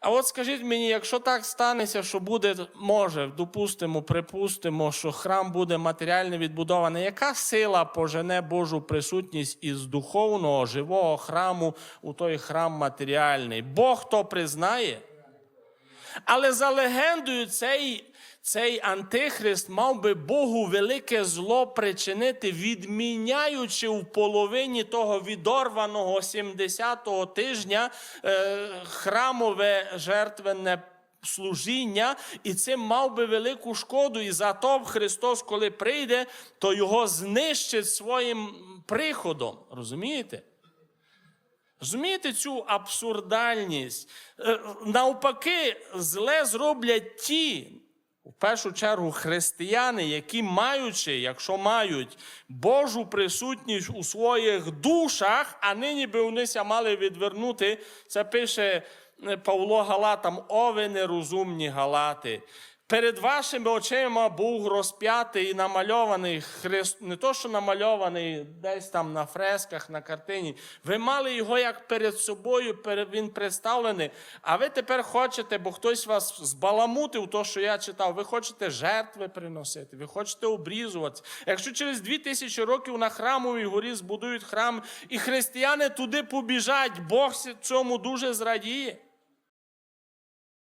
А от скажіть мені, якщо так станеться, що буде, може, допустимо, припустимо, що храм буде матеріально відбудований, яка сила пожене Божу присутність із духовного живого храму у той храм матеріальний? Бог то признає? Але за легендою, цей, цей антихрист мав би Богу велике зло причинити, відміняючи в половині того відорваного 70-го тижня е, храмове жертвенне служіння, і цим мав би велику шкоду. І зато Христос, коли прийде, то його знищить своїм приходом. Розумієте? Розумієте цю абсурдальність? Е, Навпаки, зле зроблять ті, в першу чергу, християни, які маючи, якщо мають Божу присутність у своїх душах, а нині би унися мали відвернути, це пише е, Павло Галатам, о ви нерозумні Галати. Перед вашими очима був розп'ятий і намальований Христ, не то, що намальований десь там на фресках, на картині. Ви мали його як перед собою, він представлений. А ви тепер хочете, бо хтось вас збаламутив, то, що я читав, ви хочете жертви приносити, ви хочете обрізуватися. Якщо через дві тисячі років на храмовій горі збудують храм, і християни туди побіжать, Бог цьому дуже зрадіє.